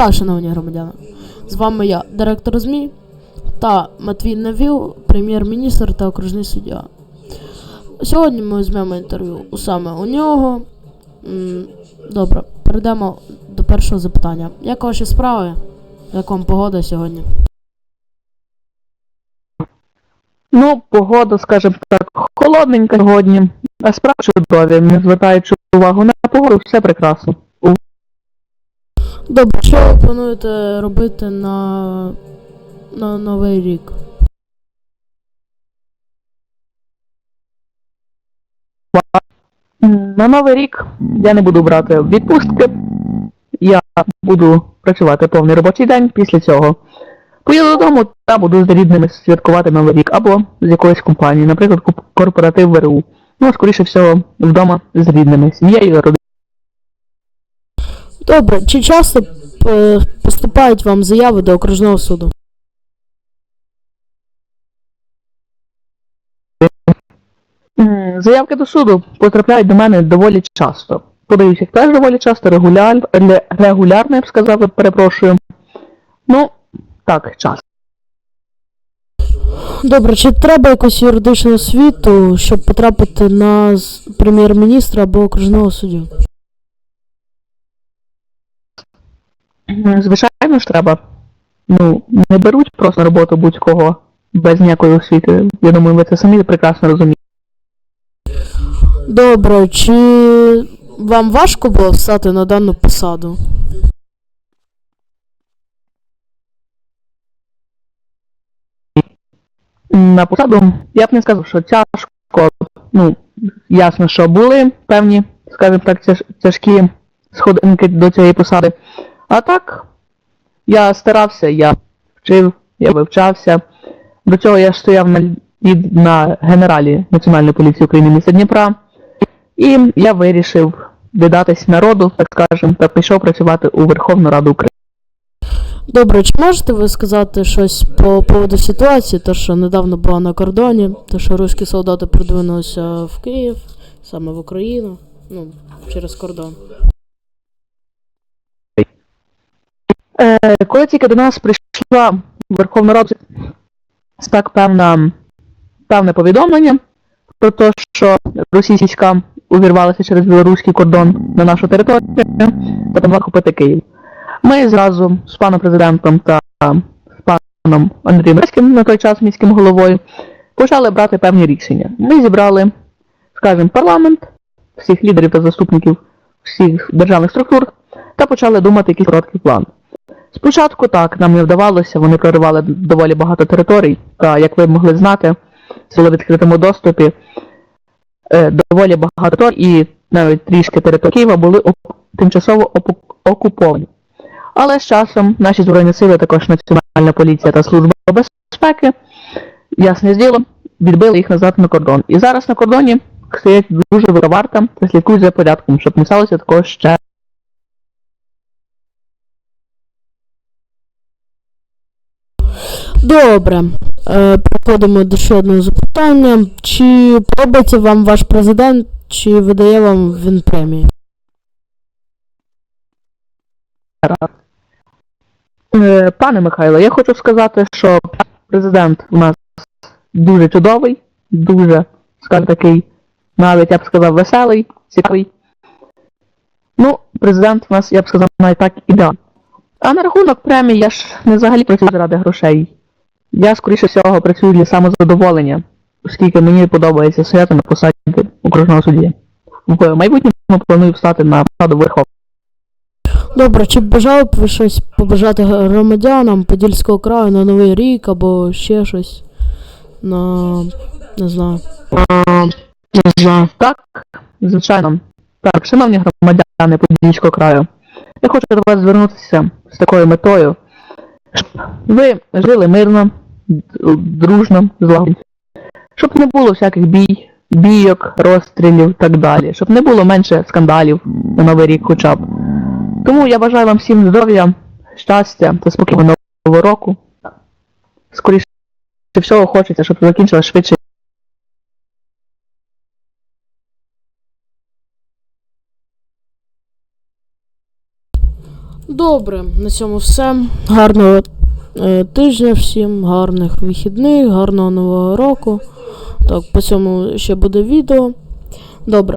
Вітаю, шановні громадяни. З вами я, директор ЗМІ та Матвій Навіл, прем'єр-міністр та окружний суддя. Сьогодні ми візьмемо інтерв'ю саме у нього. Добре, перейдемо до першого запитання. Як ваші справи? Як вам погода сьогодні? Ну, погода, скажімо так, холодненька сьогодні, а справи чудові. Не звертаючи увагу на погоду, все прекрасно. Добре, що ви плануєте робити на, на Новий рік? На новий рік я не буду брати відпустки. Я буду працювати повний робочий день після цього. Поїду додому та буду з рідними святкувати новий рік або з якоїсь компанії, наприклад, корпоратив ВРУ. Ну, скоріше всього, вдома з рідними, сім'єю родиною. Добре, чи часто е, поступають вам заяви до окружного суду? Заявки до суду потрапляють до мене доволі часто. Подаюсь їх теж доволі часто, регуляр... регулярно, я б сказав, перепрошую. Ну, так, часто. Добре, чи треба якусь юридичну освіту, щоб потрапити на прем'єр-міністра або окружного суддю? Звичайно ж треба. Ну, не беруть просто на роботу будь-кого без ніякої освіти. Я думаю, ви це самі прекрасно розумієте. Добре, чи вам важко було встати на дану посаду? На посаду я б не сказав, що тяжко. Ну, ясно, що були певні, скажімо так, тяж- тяжкі сходинки до цієї посади. А так, я старався, я вчив, я вивчався. До цього я стояв на, на генералі Національної поліції України міста Дніпра. І я вирішив віддатись народу, так скажемо, та пішов працювати у Верховну Раду України. Добре, чи можете ви сказати щось по поводу ситуації, то що недавно була на кордоні, то що руські солдати продвинулися в Київ, саме в Україну, ну, через кордон. Е, коли тільки до нас прийшла в Верховну Раду так певна, певне повідомлення про те, що російські війська увірвалися через білоруський кордон на нашу територію та помогли купити Київ. Ми зразу з паном президентом та з паном Андрієм Реським, на той час міським головою, почали брати певні рішення. Ми зібрали, скажімо, парламент, всіх лідерів та заступників всіх державних структур та почали думати якийсь короткий план. Спочатку так, нам не вдавалося, вони проривали доволі багато територій, та, як ви могли знати, в відкритому доступі е, доволі багато територій, і навіть трішки територій Києва були тимчасово окуповані. Але з часом наші збройні сили, також Національна поліція та Служба безпеки, ясне діло, відбили їх назад на кордон. І зараз на кордоні стоять дуже велика варта та слідкують за порядком, щоб не сталося такого ще Добре. Е, переходимо до ще одного запитання. Чи подобається вам ваш президент, чи видає вам він премії? Е, Пане Михайло, я хочу сказати, що президент у нас дуже чудовий, дуже, скажімо такий, навіть я б сказав, веселий, цікавий. Ну, президент у нас, я б сказав, навіть так ідеальний. А на рахунок премії я ж не взагалі працюю заради грошей. Я, скоріше всього, працюю для самозадоволення, оскільки мені подобається стояти на посаді окружного судді. В майбутньому планую встати на посаду Верховного. Добре, чи б бажали б ви щось побажати громадянам Подільського краю на Новий рік або ще щось? На. не знаю. Не знаю. Так, звичайно. Так, шановні громадяни Подільського краю, я хочу до вас звернутися з такою метою, щоб ви жили мирно, дружно, злагоджено, щоб не було всяких бій, бійок, розстрілів і так далі, щоб не було менше скандалів на Новий рік хоча б. Тому я бажаю вам всім здоров'я, щастя та спокійного нового року. Скоріше всього хочеться, щоб закінчилось швидше Добре. На цьому все. Гарного тижня всім, гарних вихідних, гарного нового року. Так, по цьому ще буде відео. Добре.